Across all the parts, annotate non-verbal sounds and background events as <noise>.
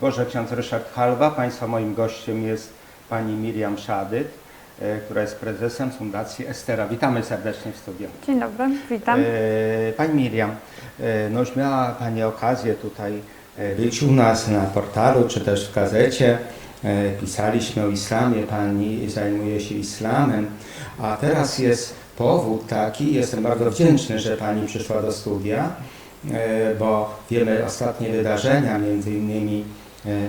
Boże, ksiądz Ryszard Halwa. Państwa moim gościem jest pani Miriam Szadyt, e, która jest prezesem Fundacji Estera. Witamy serdecznie w studiu. Dzień dobry, witam. E, Pani Miriam, e, no już miała Pani okazję tutaj być u nas na portalu, czy też w gazecie. Pisaliśmy o islamie, Pani zajmuje się islamem, a teraz jest powód taki, jestem bardzo wdzięczny, że Pani przyszła do studia, bo wiemy ostatnie wydarzenia, między innymi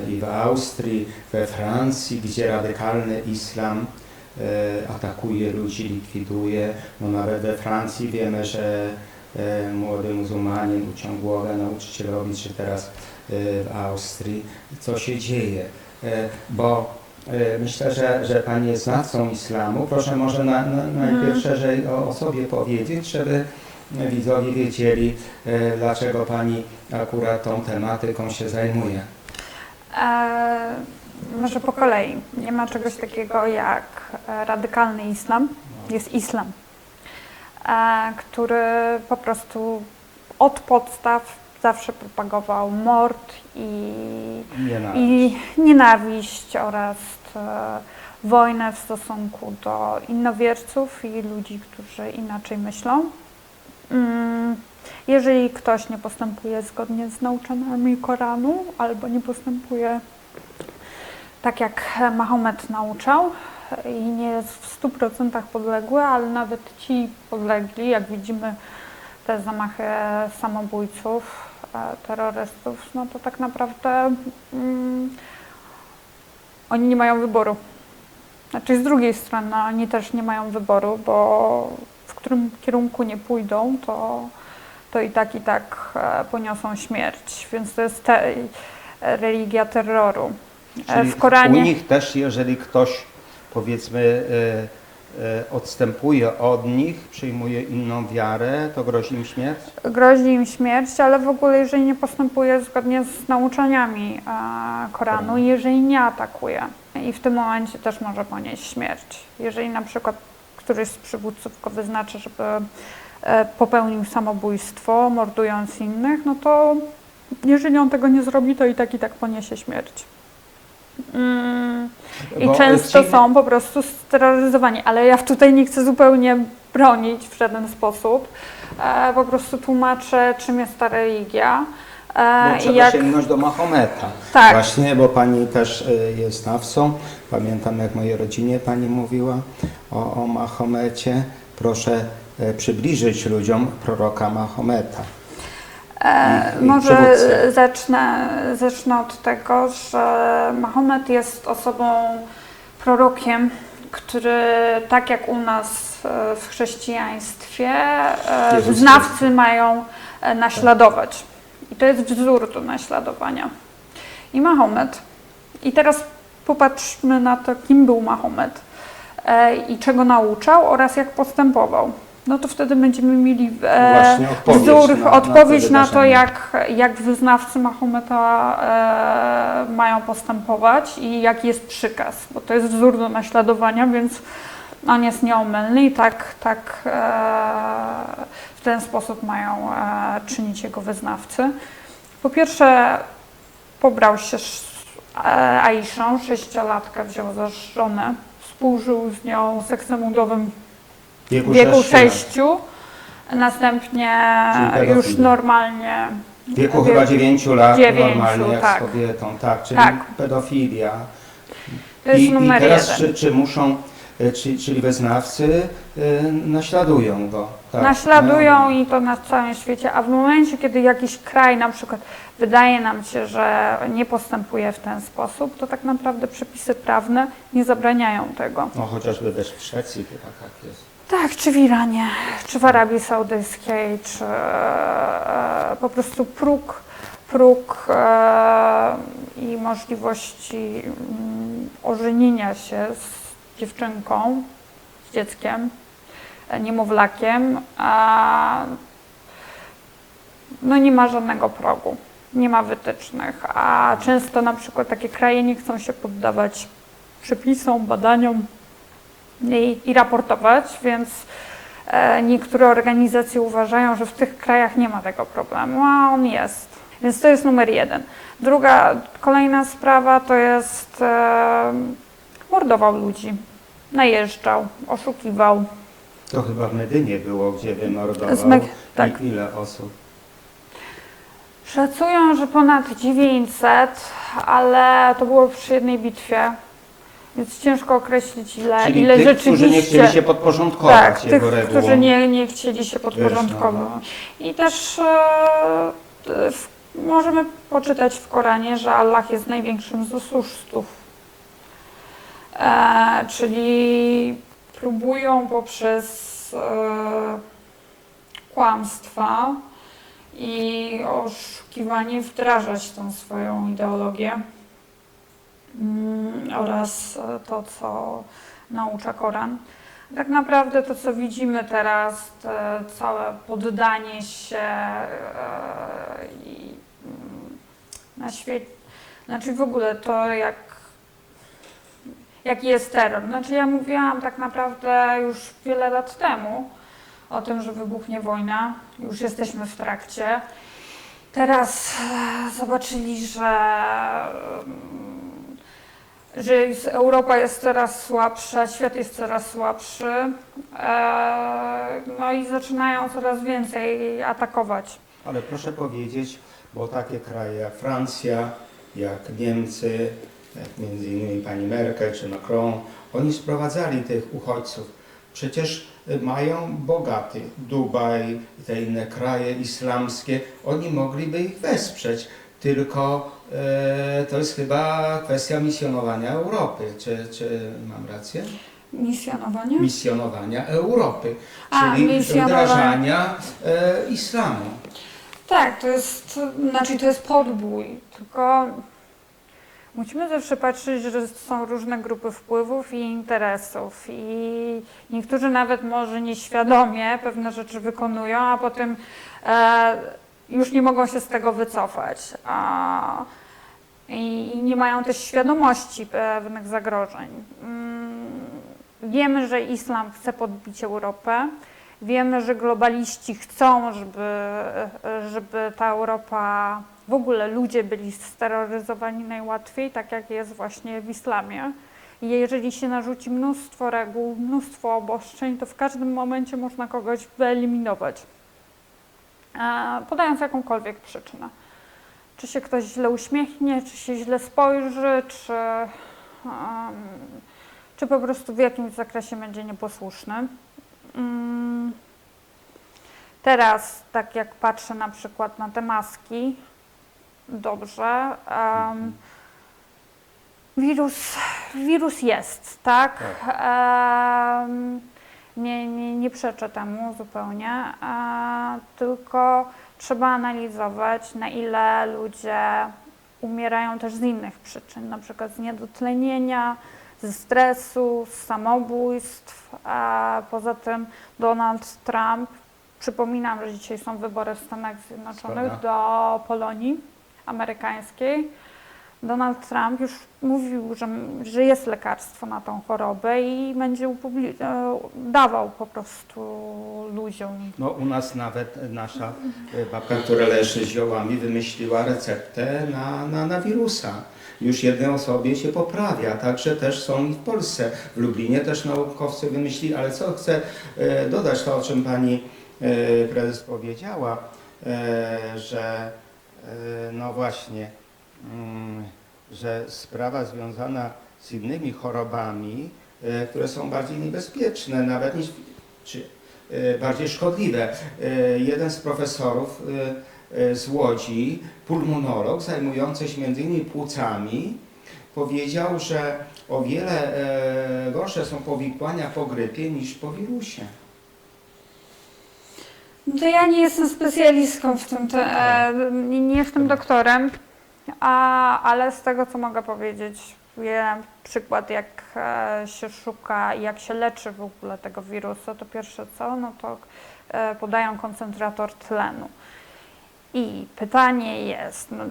i w Austrii, we Francji, gdzie radykalny islam e, atakuje ludzi, likwiduje. No nawet we Francji wiemy, że e, młody muzułmanin uciął głowę nauczycielowi, czy teraz e, w Austrii. Co się dzieje? E, Bo e, myślę, że, że Pani jest znawcą islamu. Proszę może na, na, najpierw szerzej o, o sobie powiedzieć, żeby widzowie wiedzieli, e, dlaczego Pani akurat tą tematyką się zajmuje. E, może po kolei. Nie ma czegoś takiego jak e, radykalny islam. Jest islam, e, który po prostu od podstaw zawsze propagował mord i, Nie i nienawiść oraz wojnę w stosunku do innowierców i ludzi, którzy inaczej myślą. Mm, Jeżeli ktoś nie postępuje zgodnie z nauczaniami Koranu albo nie postępuje tak jak Mahomet nauczał i nie jest w 100% podległy, ale nawet ci podlegli, jak widzimy te zamachy samobójców, e, terrorystów, no to tak naprawdę mm, oni nie mają wyboru. Znaczy z drugiej strony oni też nie mają wyboru, bo w którym kierunku nie pójdą, to, to i tak i tak e, poniosą śmierć. Więc to jest te, e, religia terroru. E, Czyli W Koranie U nich też, jeżeli ktoś powiedzmy odstępuje od nich, przyjmuje inną wiarę, to grozi im śmierć? grozi im śmierć, ale w ogóle jeżeli nie postępuje zgodnie z nauczaniami Koranu, jeżeli nie atakuje i w tym momencie też może ponieść śmierć. Jeżeli na przykład któryś z przywódców go wyznaczy, żeby popełnił samobójstwo, mordując innych, no to jeżeli on tego nie zrobi, to i tak i tak poniesie śmierć. Mm. I Bo często ci- są po prostu steroryzowani, ale ja tutaj nie chcę zupełnie bronić w żaden sposób. E, po prostu tłumaczę, czym jest ta religia. E, Bo trzeba jak, sięgnąć do Mahometa. Tak. Właśnie, bo pani też e, jest znawcą. Pamiętam, jak mojej rodzinie pani mówiła o, o Mahomecie. Proszę e, przybliżyć ludziom proroka Mahometa. e, i- i może zacznę, zacznę od tego, że Mahomet jest osobą, prorokiem, który tak jak u nas e, w chrześcijaństwie, e, Jezus wyznawcy mają e, naśladować. I to jest wzór do naśladowania. I Mahomet. I teraz popatrzmy na to, kim był Mahomet e, i czego nauczał oraz jak postępował. No to wtedy będziemy mieli e, Właśnie odpowiedź wzór, na- na odpowiedź te na, to, wydarzenia. jak, jak wyznawcy Mahometa e, mają postępować i jaki jest przykaz, bo to jest wzór do naśladowania, więc on jest nieomylny i tak, tak e, w ten sposób mają e, czynić jego wyznawcy. Po pierwsze, pobrał się z e, Aiszą, sześciolatkę wziął za żonę, współżył z nią seksem udowym wieku wieku sześciu lat. sześciu. Następnie Czyli już normalnie. W wieku chyba 9 lat Dziewięciu, normalnie jak tak. z kobietą, tak, czyli Tak. pedofilia. To jest I, I numer teraz jeden. czy, czy muszą, e, czy, czyli wyznawcy e, naśladują go? Tak, Naśladują mają- i to na całym świecie, a w momencie, kiedy jakiś kraj na przykład wydaje nam się, że nie postępuje w ten sposób, to tak naprawdę przepisy prawne nie zabraniają tego. No chociażby też w Szwecji chyba tak jest. Tak, czy w Iranie, czy w Arabii Saudyjskiej, czy e, po prostu próg, próg e, i możliwości mm, ożenienia się z dziewczynką, z dzieckiem, e, niemowlakiem, no nie ma żadnego progu, nie ma wytycznych, a często na przykład takie kraje nie chcą się poddawać przepisom, badaniom, i, i raportować, więc e, niektóre organizacje uważają, że w tych krajach nie ma tego problemu, a on jest. Więc to jest numer jeden. Druga, kolejna sprawa to jest e, mordował ludzi, najeżdżał, oszukiwał. To chyba w Medynie było, gdzie wymordował. Z Me- tak. I ile osób? Szacują, że ponad 900, ale to było przy jednej bitwie, więc ciężko określić ile, Czyli ile tych, rzeczywiście. którzy nie chcieli się podporządkować tak, tych, regułom. którzy nie, nie chcieli się Wiesz, no. podporządkować. I też e, w, możemy poczytać w Koranie, że Allah jest największym z oszustów. E, czyli próbują poprzez e, kłamstwa i oszukiwanie wdrażać tą swoją ideologię oraz e, to, co naucza Koran. Tak naprawdę to, co widzimy teraz, te całe poddanie się e, mm, na świecie, znaczy w ogóle to, jak, jaki jest terror. Znaczy ja mówiłam tak naprawdę już wiele lat temu o tym, że wybuchnie wojna. Już jesteśmy w trakcie. Teraz e, zobaczyli, że mm, że Europa jest coraz słabsza, świat jest coraz słabszy, e, no i zaczynają coraz więcej atakować. Ale proszę powiedzieć, bo takie kraje jak Francja, jak Niemcy, jak między innymi pani Merkel czy Macron, oni sprowadzali tych uchodźców. Przecież mają bogaty Dubaj te inne kraje islamskie, oni mogliby ich wesprzeć, tylko e, to jest chyba kwestia misjonowania Europy. Czy, czy mam rację? Misjonowanie? Misjonowania Europy, A, czyli misjonowanie. wdrażania e, islamu. Tak, to jest, znaczy to jest podbój, tylko musimy zawsze patrzeć, że są różne grupy wpływów i interesów i niektórzy nawet może nieświadomie pewne rzeczy wykonują, a potem e, już nie mogą się z tego wycofać. I, nie mają też świadomości pewnych zagrożeń. Mm, Wiemy, że islam chce podbić Europę. Wiemy, że globaliści chcą, żeby, żeby ta Europa, w ogóle ludzie byli steroryzowani najłatwiej, tak jak jest właśnie w islamie. I jeżeli się narzuci mnóstwo reguł, mnóstwo obostrzeń, to w każdym momencie można kogoś wyeliminować, podając jakąkolwiek przyczynę. Czy się ktoś źle uśmiechnie, czy się źle spojrzy, czy, czy po prostu w jakimś zakresie będzie nieposłuszny. Mm. Teraz, tak jak patrzę na przykład na te maski, dobrze. em, wirus, wirus jest, tak? Em, nie, nie, nie przeczę temu zupełnie, tylko trzeba analizować, na ile ludzie umierają też z innych przyczyn, na przykład z niedotlenienia, ze stresu, z samobójstw. A poza tym Donald Trump, przypominam, że dzisiaj są wybory w Stanach Zjednoczonych Zgoda. do Polonii amerykańskiej. Donald Trump już mówił, że, że jest lekarstwo na tą chorobę i będzie e, dawał po prostu ludziom. No u nas nawet nasza e, babka, która leży ziołami, wymyśliła receptę na, na, na wirusa. Już jednej osobie się poprawia, także też są i w Polsce. W Lublinie też naukowcy wymyślili, ale co chcę e, dodać, to o czym pani prezes powiedziała, że no właśnie, że sprawa związana z innymi chorobami, e, które są bardziej niebezpieczne nawet niż czy e, bardziej szkodliwe. E, Jeden z profesorów z Łodzi, pulmonolog zajmujący się między innymi płucami, powiedział, że o wiele gorsze są powikłania po grypie niż po wirusie. No to ja nie jestem specjalistką w tym, te, nie jestem doktorem, a, ale z tego co mogę powiedzieć, wiem przykład jak e, się szuka i jak się leczy w ogóle tego wirusa, to pierwsze co, no to e, podają koncentrator tlenu. I pytanie jest, no,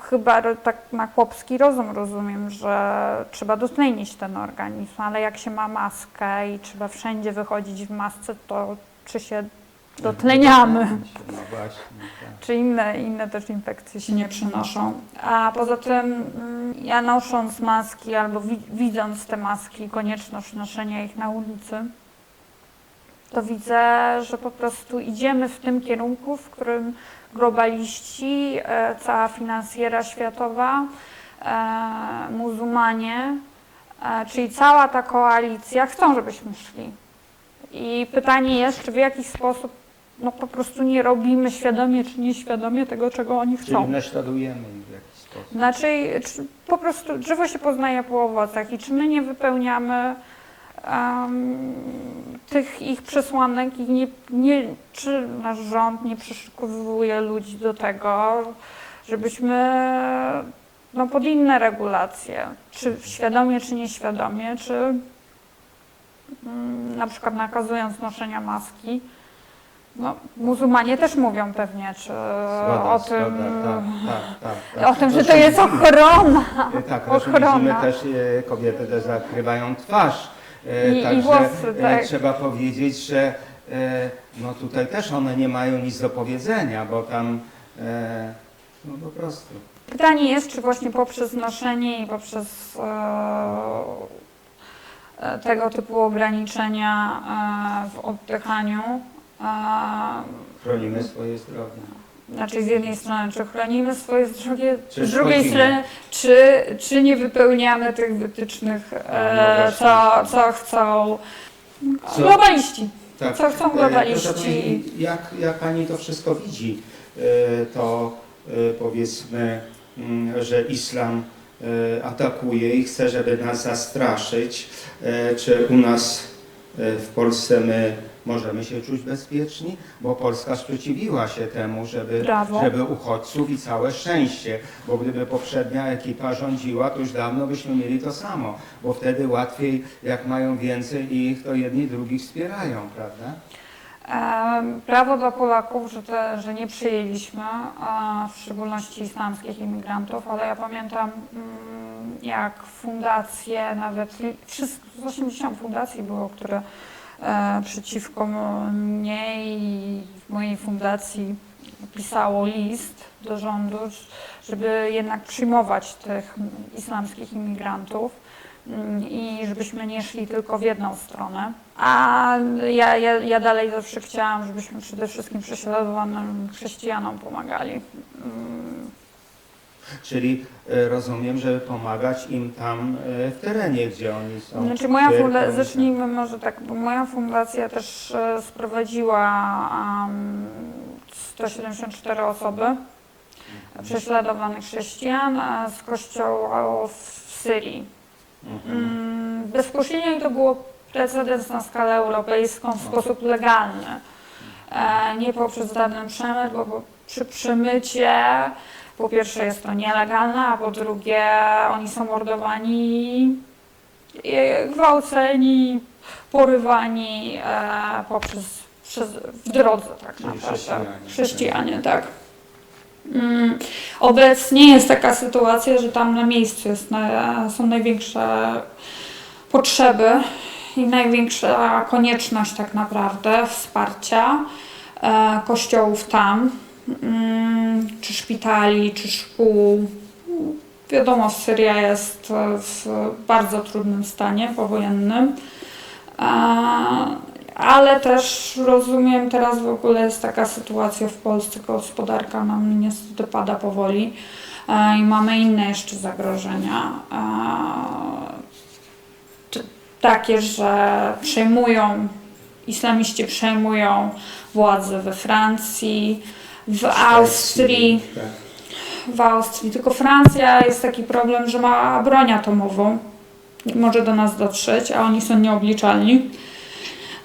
chyba tak na chłopski rozum rozumiem, że trzeba dotlenić ten organizm, ale jak się ma maskę i trzeba wszędzie wychodzić w masce, to czy się dotleniamy. No właśnie, tak. czy inne, inne też infekcje się nie przenoszą. A poza tym mm, ja nosząc maski albo wi- widząc te maski, konieczność noszenia ich na ulicy, to widzę, że po prostu idziemy w tym kierunku, w którym globaliści, e, cała finansjera światowa, e, muzułmanie, e, czyli cała ta koalicja chcą, żebyśmy szli. I pytanie jest, czy w jakiś sposób no po prostu nie robimy świadomie czy nieświadomie tego, czego oni Czyli chcą. naśladujemy ich w jakiś sposób. Znaczy, czy po prostu drzewo się poznaje po owocach i czy my nie wypełniamy em, tych ich przesłanek i nie, nie, czy nasz rząd nie przyszykowuje ludzi do tego, żebyśmy no, pod inne regulacje, czy świadomie, czy nieświadomie, czy mm, na przykład nakazując noszenia maski, no, muzułmanie też mówią pewnie, czy Zgoda, o tym, zgoda, tak, tak, tak, tak. o tym, że to jest ochrona. E, Tak, ochrona. też e, kobiety też zakrywają twarz. E, I- i Także włosy, e, tak. trzeba powiedzieć, że e, no tutaj też one nie mają nic do powiedzenia, bo tam e, no po prostu. Pytanie jest, czy właśnie poprzez noszenie i poprzez e, e, tego typu ograniczenia e, w oddychaniu, e, Chronimy swoje zdrowie. znaczy z jednej strony, czy chronimy swoje zdrowie, Czy z drugiej strony, czy, czy nie wypełniamy tych wytycznych, e, No co, co chcą Co- globaliści. Tak. Co chcą E, globaliści. proszę pani, Jak, jak Pani to wszystko widzi, e, to e, powiedzmy, mm, że islam e, atakuje i chce, żeby nas zastraszyć. E, Czy u nas e, w Polsce my możemy się czuć bezpieczni? Bo Polska sprzeciwiła się temu, żeby, Brawo. żeby uchodźców i całe szczęście, bo gdyby poprzednia ekipa rządziła, to już dawno byśmy mieli to samo, bo wtedy łatwiej, jak mają więcej ich, to jedni drugich wspierają, prawda? Prawo dla Polaków, że, te, że nie przyjęliśmy, w szczególności islamskich imigrantów, ale ja pamiętam mm, jak fundacje, nawet wszystko, z 80 fundacji było, które przeciwko mnie i mojej fundacji pisało list do rządu, żeby jednak przyjmować tych islamskich imigrantów mm, i żebyśmy nie szli tylko w jedną stronę. A ja, ja, ja dalej zawsze chciałam, żebyśmy przede wszystkim prześladowanym chrześcijanom pomagali. Czyli e, rozumiem, żeby pomagać im tam e, w terenie, gdzie oni są. Znaczy moja fundacja, zacznijmy może tak, bo moja fundacja też e, sprowadziła um, 174 osoby prześladowanych chrześcijan z kościoła w Syrii. Mhm. Mm, Bezpośrednio to było precedens na skalę europejską w sposób legalny. Nie poprzez żaden przemyt, bo przy przemycie po pierwsze jest to nielegalne, a po drugie oni są mordowani, e, gwałceni, porywani e, poprzez, przez, w drodze tak Czyli naprawdę. chrześcijanie. Chrześcijanie, tak. Mm, Obecnie jest taka sytuacja, że tam na miejscu jest na, są największe potrzeby i największa konieczność tak naprawdę wsparcia e, kościołów tam, czy szpitali, czy szkół. Wiadomo, Syria jest e, w bardzo trudnym stanie powojennym. Ale też rozumiem, teraz w ogóle jest taka sytuacja w Polsce, gospodarka nam niestety pada powoli e, i mamy inne jeszcze zagrożenia. Takie, że przejmują, islamiści przejmują władzę we Francji, w Austrii, w Austrii. Tylko Francja jest taki problem, że ma broń atomową. Może do nas dotrzeć, a oni są nieobliczalni.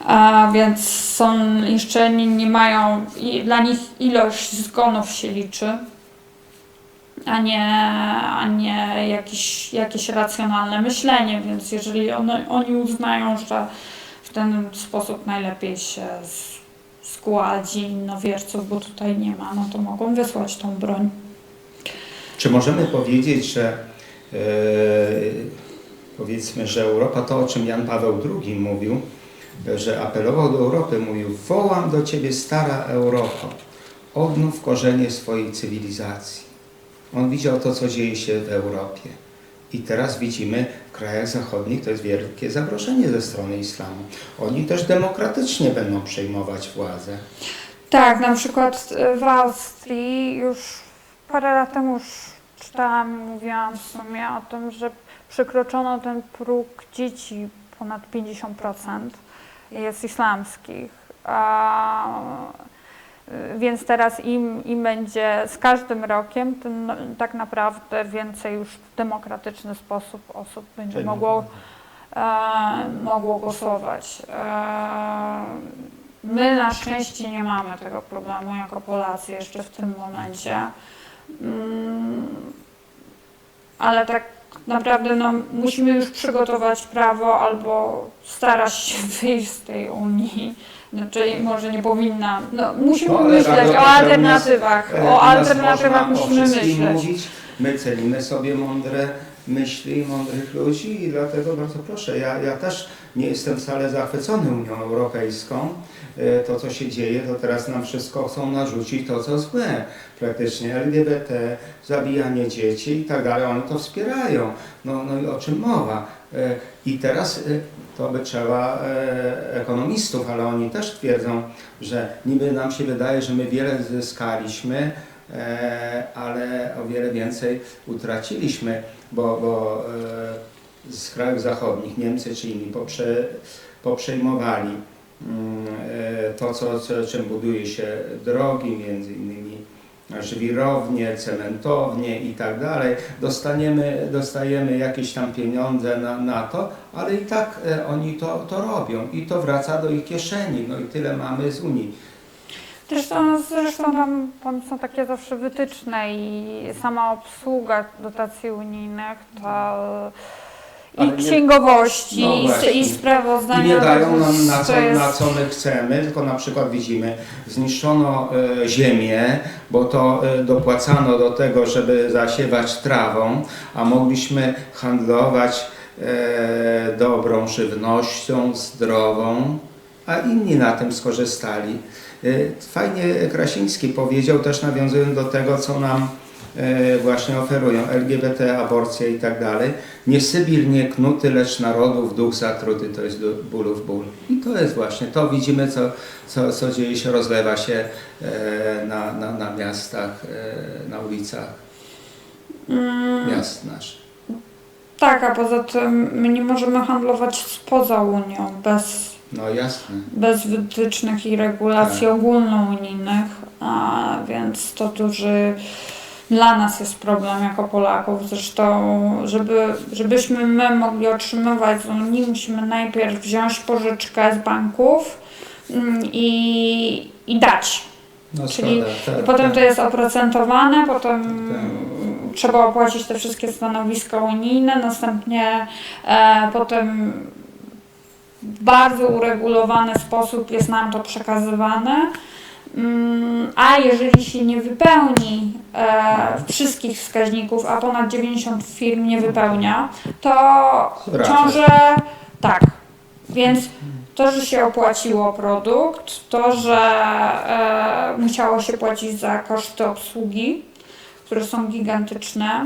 A więc są jeszcze nie, nie mają, dla nich ilość zgonów się liczy, a nie, a nie jakieś, jakieś racjonalne myślenie. Więc jeżeli one, oni uznają, że w ten sposób najlepiej się z, zgładzi innowierców, bo tutaj nie ma, no to mogą wysłać tą broń. Czy możemy powiedzieć, że e, powiedzmy, że Europa, to o czym Jan Paweł II mówił, że apelował do Europy, mówił: Wołam do ciebie, stara Europo, odnów korzenie swojej cywilizacji. On widział to, co dzieje się w Europie. I teraz widzimy w krajach zachodnich to jest wielkie zagrożenie ze strony islamu. Oni też demokratycznie będą przejmować władzę. Tak, na przykład e, w Austrii już parę lat temu już czytałam, mówiłam w sumie o tym, że przekroczono ten próg dzieci ponad 50% jest islamskich. A, więc teraz im, im będzie z każdym rokiem, tym no, tak naprawdę więcej już w demokratyczny sposób osób będzie mogło, e, mogło głosować. E, my na szczęście nie mamy tego problemu jako Polacy jeszcze w tym momencie. Mm, ale tak naprawdę no, musimy już przygotować prawo albo starać się wyjść z tej Unii. Znaczy może nie powinna. No, musimy No, myśleć o alternatywach. E, O nas alternatywach musimy wszystkim myśleć. Mówić. My cenimy sobie mądre myśli mądrych ludzi i dlatego bardzo proszę, ja, ja też nie jestem wcale zachwycony Unią Europejską. E, To, co się dzieje, to teraz nam wszystko chcą narzucić to, co złe. Praktycznie LGBT, zabijanie dzieci i tak dalej, oni to wspierają. No, no i o czym mowa? E, I teraz e, to by trzeba e, ekonomistów, ale oni też twierdzą, że niby nam się wydaje, że my wiele zyskaliśmy, e, ale o wiele więcej utraciliśmy, bo, bo e, z krajów zachodnich Niemcy czy inni poprze, poprzejmowali mm, to, co, czym buduje się drogi, między innymi żwirownie, cementownie i tak dalej. Dostaniemy, dostajemy jakieś tam pieniądze na, na to, ale i tak e, oni to, to robią i to wraca do ich kieszeni. No i tyle mamy z Unii. Zresztą, zresztą tam, tam są takie zawsze wytyczne i sama obsługa dotacji unijnych to i Ale nie- księgowości, No i, właśnie. i sprawozdania. I nie dają nam na to co, jest- na co my chcemy, tylko na przykład widzimy, zniszczono e, ziemię, bo to e, dopłacano do tego, żeby zasiewać trawą, a mogliśmy handlować e, dobrą żywnością, zdrową, a inni na tym skorzystali. E, Fajnie Krasiński powiedział, też nawiązując do tego, co nam właśnie oferują, LGBT, aborcja i tak dalej. Nie Sybir nie knuty, lecz narodów duch zatruty, to jest bólów ból. I to jest właśnie, to widzimy, co, co, co dzieje się, rozlewa się e, na, na, na miastach, e, na ulicach Mm, miast naszych. tak, a poza tym my nie możemy handlować spoza Unią bez, No jasne. bez wytycznych i regulacji Tak. ogólnounijnych, a więc to duży dla nas jest problem jako Polaków. Zresztą, żeby, żebyśmy my mogli otrzymywać z Unii, musimy najpierw wziąć pożyczkę z banków mm, i, i dać. No, Czyli szkoda, tak, I potem tak. to jest oprocentowane, potem Tak. trzeba opłacić te wszystkie stanowiska unijne, następnie e, potem w bardzo uregulowany sposób jest nam to przekazywane. Mm, A jeżeli się nie wypełni e, wszystkich wskaźników, a ponad 90 firm nie wypełnia, to Wraca. ciąże tak. Więc to, że się opłaciło produkt, to, że e, musiało się płacić za koszty obsługi, które są gigantyczne.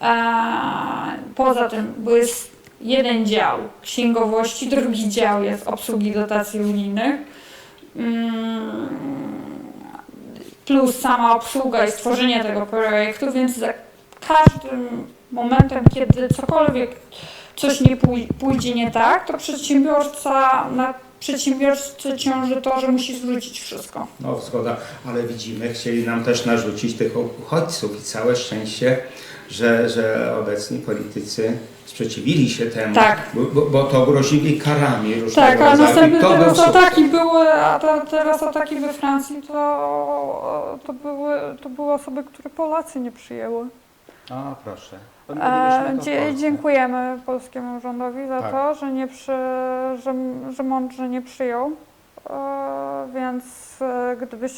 E, poza tym, bo jest jeden dział księgowości, drugi dział jest obsługi dotacji unijnych. Mm, plus sama obsługa i stworzenie tego projektu, więc za każdym momentem, kiedy cokolwiek coś nie pój- pójdzie nie tak, to przedsiębiorca, na przedsiębiorcy ciąży to, że musi zwrócić wszystko. No zgoda, ale widzimy, chcieli nam też narzucić tych uchodźców i całe szczęście, że, że obecni politycy sprzeciwili się temu, Tak. bo, bo, bo to grozili karami różnego Tak, a następnie był teraz sukces. ataki były, a ta, teraz ataki we Francji to, to, były, to były osoby, które Polacy nie przyjęły. A proszę. E, dziękujemy polskiemu rządowi za Tak. to, że, nie przy, że, że mądrze nie przyjął. E, więc e, gdybyś.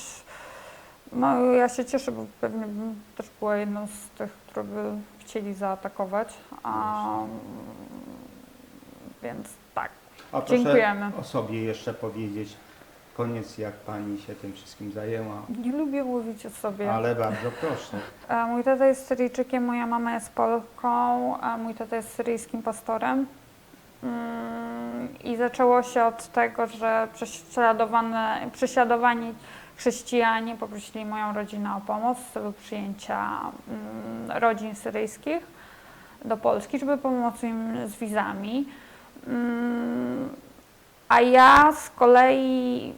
No, ja się cieszę, bo pewnie bym też była jedną z tych, które by chcieli zaatakować. A, więc tak, A proszę Dziękujemy. o sobie jeszcze powiedzieć, koniec jak pani się tym wszystkim zajęła, Nie lubię mówić o sobie. ale bardzo proszę. E, Mój tata jest Syryjczykiem, moja mama jest Polką, a mój tata jest syryjskim pastorem. Mm, I zaczęło się od tego, że prześladowane, prześladowani chrześcijanie poprosili moją rodzinę o pomoc w celu przyjęcia mm, rodzin syryjskich do Polski, żeby pomóc im z wizami. Mm, A ja z kolei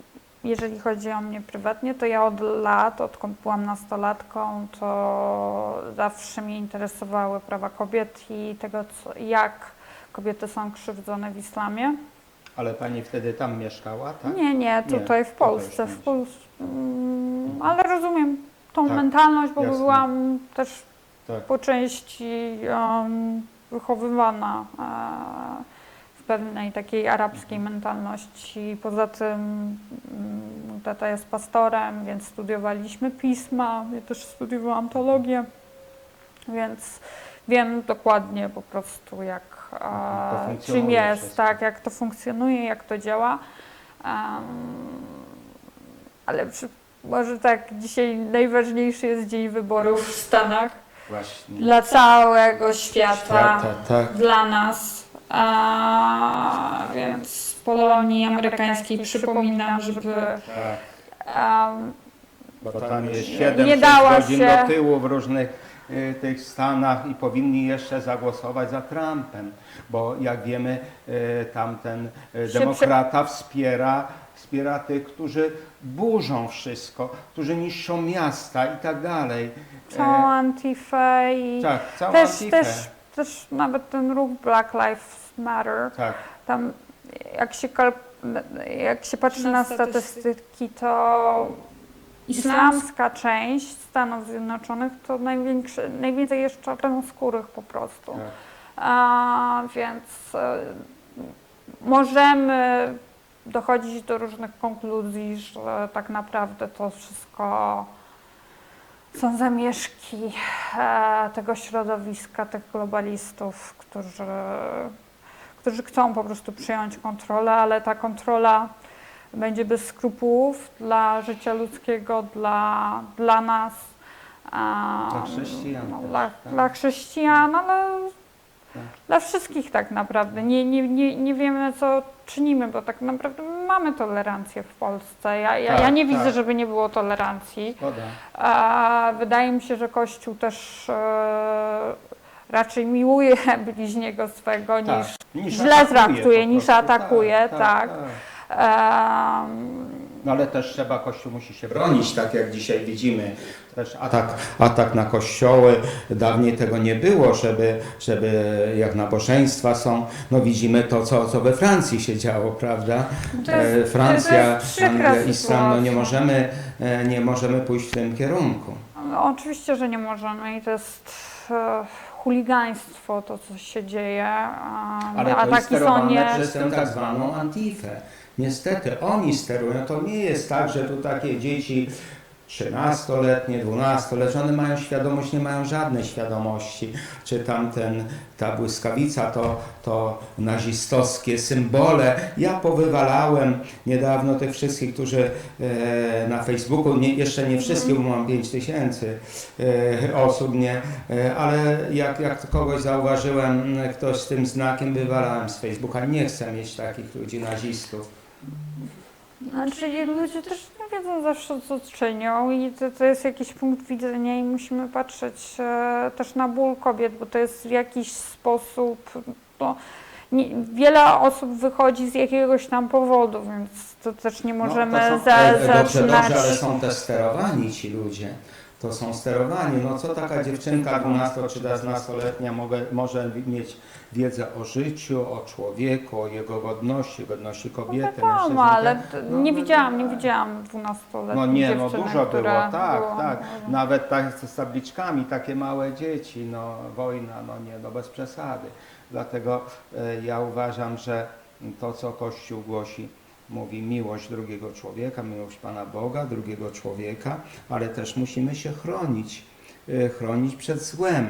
jeżeli chodzi o mnie prywatnie, to ja od lat, odkąd byłam nastolatką, to zawsze mnie interesowały prawa kobiet i tego, co, jak kobiety są krzywdzone w islamie. Ale pani wtedy tam mieszkała, tak? Nie, nie, tutaj w Polsce. W Polsce mm, ale rozumiem tą Tak, mentalność, bo jasne. byłam też Tak. po części um, wychowywana e, w pewnej takiej arabskiej mentalności. Poza tym mm, tata jest pastorem, więc studiowaliśmy pisma. Ja też studiowałam teologię, więc wiem dokładnie po prostu jak czym jest, wszystko. tak, jak to funkcjonuje, jak to działa. Em, ale przy, może tak, dzisiaj najważniejszy jest dzień wyborów w Stanach Właśnie. dla całego świata, Świata, tak. dla nas. A, więc z Polonii amerykańskiej przypominam, żeby tak. um, Bo tam jest 7 Nie dała godzin się. do tyłu w różnych tych stanach i powinni jeszcze zagłosować za Trumpem, bo jak wiemy, y, tamten y, demokrata wspiera, wspiera tych, którzy burzą wszystko, którzy niszczą miasta i tak dalej. całą Antifę i tak, całą też, Antifę. też, też nawet ten ruch Black Lives Matter, Tak, tam jak się, jak się patrzy na, Na statystyki, to islamska część Stanów Zjednoczonych to największy, najwięcej jest czarnoskórych po prostu. tak. A, więc e, możemy dochodzić do różnych konkluzji, że tak naprawdę to wszystko są zamieszki e, tego środowiska, tych globalistów, którzy, którzy chcą po prostu przyjąć kontrolę, ale ta kontrola będzie bez skrupułów dla życia ludzkiego, dla, dla nas. a, Dla chrześcijan no, też, dla, tak. dla chrześcijan, ale Tak. dla wszystkich tak naprawdę. Nie, nie, nie, nie wiemy, co czynimy, bo tak naprawdę mamy tolerancję w Polsce. Ja, ja, ja Tak, nie widzę, tak. żeby nie było tolerancji. A wydaje mi się, że Kościół też e, raczej miłuje <laughs> bliźniego swego Tak. niż Niż źle atakuje traktuje, niż prostu. atakuje, tak. No ale też trzeba, Kościół musi się bronić, tak jak dzisiaj widzimy. Też atak, atak na kościoły, dawniej tego nie było, żeby, żeby jak nabożeństwa są, no widzimy to, co, co we Francji się działo, prawda? To jest- E, Francja, to Anglia, Islam, no nie możemy, e, nie możemy pójść w tym kierunku. no, oczywiście, że nie możemy i to jest e, chuligaństwo, to co się dzieje. Ale to jest ataki są nie... przez tę tak zwaną antifę. Niestety oni sterują. To nie jest tak, że tu takie dzieci 13-letnie, 12-letnie, one mają świadomość, nie mają żadnej świadomości. Czy tamten, ta błyskawica to, to nazistowskie symbole. Ja powywalałem niedawno tych wszystkich, którzy e, na Facebooku, nie, jeszcze nie wszystkich, bo mam 5 tysięcy e, osób, nie, e, ale jak, jak kogoś zauważyłem, m, ktoś z tym znakiem wywalałem z Facebooka. Nie chcę mieć takich ludzi nazistów. Znaczy ludzie też nie wiedzą zawsze, co czynią i to, to jest jakiś punkt widzenia i musimy patrzeć e, też na ból kobiet, bo to jest w jakiś sposób, no, nie, wiele osób wychodzi z jakiegoś tam powodu, więc to też nie możemy no, to są, za, e, dobrze, zaczynać. dobrze, ale są też sterowani ci ludzie. To są sterowani. No co taka dziewczynka 12 czy 13-letnia mogę, może mieć wiedzę o życiu, o człowieku, o jego godności, godności kobiety, No mężczyzny. ale tak? t- No, nie no, widziałam, no, nie widziałam 12-letniej No nie, no dużo było, tak, była- tak. Nawet tak z tabliczkami, takie małe dzieci, no wojna, no nie, no bez przesady. Dlatego e, ja uważam, że to, co Kościół głosi, mówi miłość drugiego człowieka, miłość Pana Boga, drugiego człowieka, ale też musimy się chronić, e, chronić przed złem.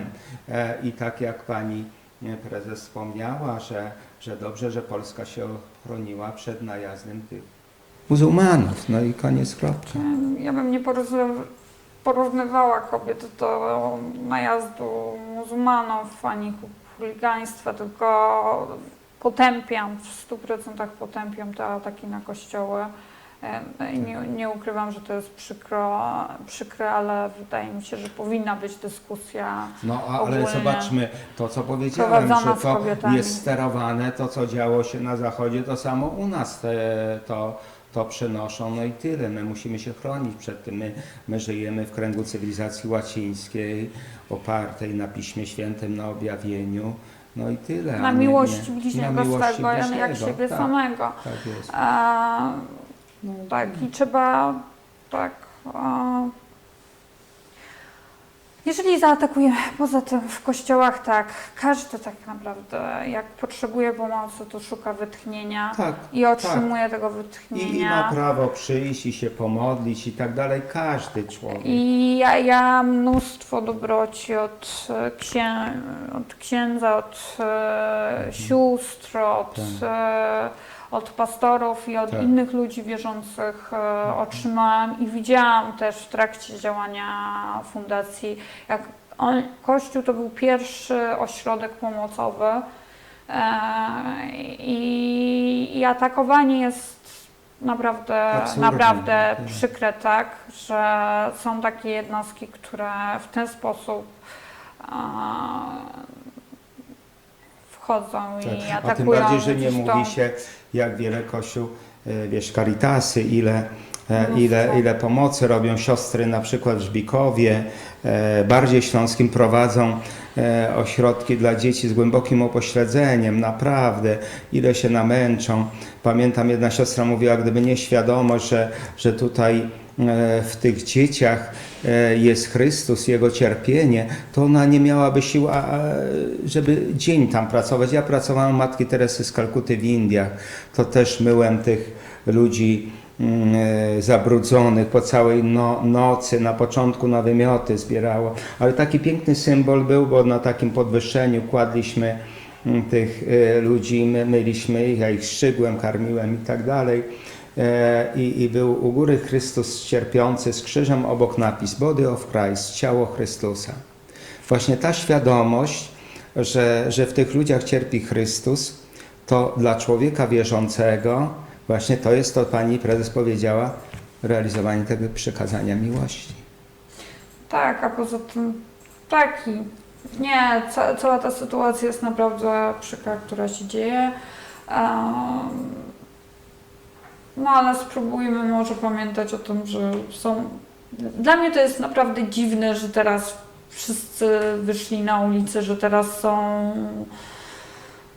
E, I tak jak Pani nie, prezes wspomniała, że, że dobrze, że Polska się ochroniła przed najazdem tych muzułmanów. No i koniec kropka. Ja bym nie porówny- porównywała kobiet do najazdu muzułmanów ani chuligaństwa, tylko potępiam, w 100% potępiam te ataki na kościoły. Nie, nie ukrywam, że to jest przykro, przykre, ale wydaje mi się, że powinna być dyskusja. No ale zobaczmy to, co powiedziałem, że to jest sterowane, to co działo się na zachodzie, to samo u nas te, to, to przenoszą, no i tyle. My musimy się chronić przed tym. My, my żyjemy w kręgu cywilizacji łacińskiej, opartej na Piśmie Świętym, na objawieniu, no i tyle. Na miłości nie- bliźniego na miłości swego, jak bliźniego, siebie tak, samego. Tak jest. No, tak, i trzeba tak. A, jeżeli zaatakuje, poza tym w kościołach tak, każdy tak naprawdę, jak potrzebuje pomocy, to szuka wytchnienia tak. i otrzymuje tego wytchnienia. I, ma prawo przyjść i się pomodlić i tak dalej. Każdy człowiek. I ja, ja mnóstwo dobroci od, e, księ, od księdza, od e, sióstr, od, Tak. e, od pastorów i od Tak. innych ludzi wierzących e, otrzymałam i widziałam też w trakcie działania fundacji, jak on, Kościół to był pierwszy ośrodek pomocowy e, i, i atakowanie jest naprawdę, naprawdę Nie. przykre, tak, że są takie jednostki, które w ten sposób a, wchodzą i Tak. A atakują. tym bardziej, że nie tą- mówi się, jak wiele Kościół, e, wiesz, Caritasy, ile, e, ile, ile pomocy robią siostry, na przykład w Żbikowie, e, bardziej śląskim prowadzą ośrodki dla dzieci z głębokim upośledzeniem, naprawdę, ile się namęczą. Pamiętam, jedna siostra mówiła, gdyby nie świadomość, że, że tutaj w tych dzieciach e, jest Chrystus, Jego cierpienie, to ona nie miałaby sił, żeby dzień tam pracować. Ja pracowałem u Matki Teresy z Kalkuty w Indiach. To też myłem tych ludzi mm, e, zabrudzonych po całej no, nocy, na początku na wymioty zbierało. Ale taki piękny symbol był, bo na takim podwyższeniu kładliśmy mm, tych e, ludzi, my, myliśmy ich, ja ich szczygłem, karmiłem i tak dalej. E, I, I był u góry Chrystus cierpiący z krzyżem, obok napis Body of Christ, ciało Chrystusa. Właśnie ta świadomość, że, że w tych ludziach cierpi Chrystus, to dla człowieka wierzącego, właśnie to jest to, pani prezes powiedziała, realizowanie tego przekazania miłości. Tak, a poza tym taki. Nie, ca, cała ta sytuacja jest naprawdę przykra, która się dzieje. Em, no ale spróbujmy może pamiętać o tym, że są. Dla mnie to jest naprawdę dziwne, że teraz wszyscy wyszli na ulicę, że teraz są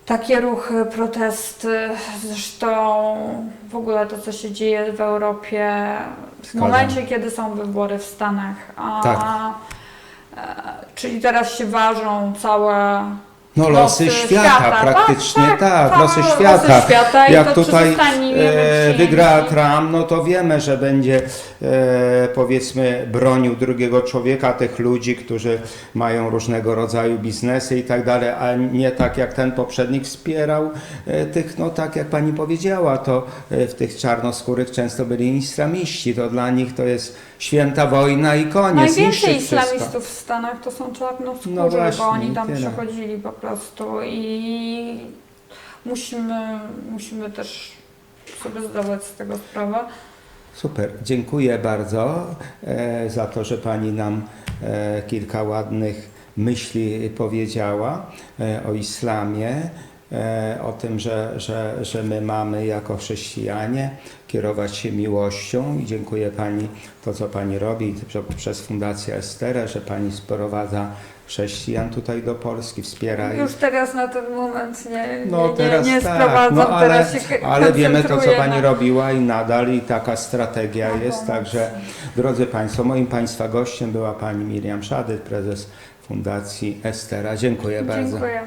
takie ruchy, protesty. Zresztą w ogóle to, co się dzieje w Europie, w momencie, kiedy są wybory w Stanach. A, Tak. e, czyli teraz się ważą całe No losy, świata, praktycznie tak, całe losy losy świata. świata i Jak tutaj e, wygra Trump, no to wiemy, że będzie powiedzmy bronił drugiego człowieka, tych ludzi, którzy mają różnego rodzaju biznesy i tak dalej, a nie tak jak ten poprzednik wspierał e, tych, no tak jak pani powiedziała, to e, w tych czarnoskórych często byli islamiści, to dla nich to jest święta wojna i koniec, Najwięcej wszystko. islamistów w Stanach to są czarnoskórzy, No właśnie, bo oni tam tyle. przechodzili po prostu i musimy, musimy też sobie zdawać z tego sprawę. Super, dziękuję bardzo e, za to, że Pani nam e, kilka ładnych myśli powiedziała e, o islamie, o tym, że, że, że my mamy jako chrześcijanie kierować się miłością. I dziękuję Pani to, co Pani robi przez Fundację Estera, że Pani sprowadza chrześcijan tutaj do Polski, wspiera ich. Już teraz na ten moment nie, No nie, teraz nie, nie tak, sprowadzam, no ale, teraz się ale wiemy to, co Pani na- robiła i nadal i taka strategia jest, także drodzy Państwo, moim Państwa gościem była Pani Miriam Szady, prezes Fundacji Estera. Dziękuję bardzo. Dziękuję.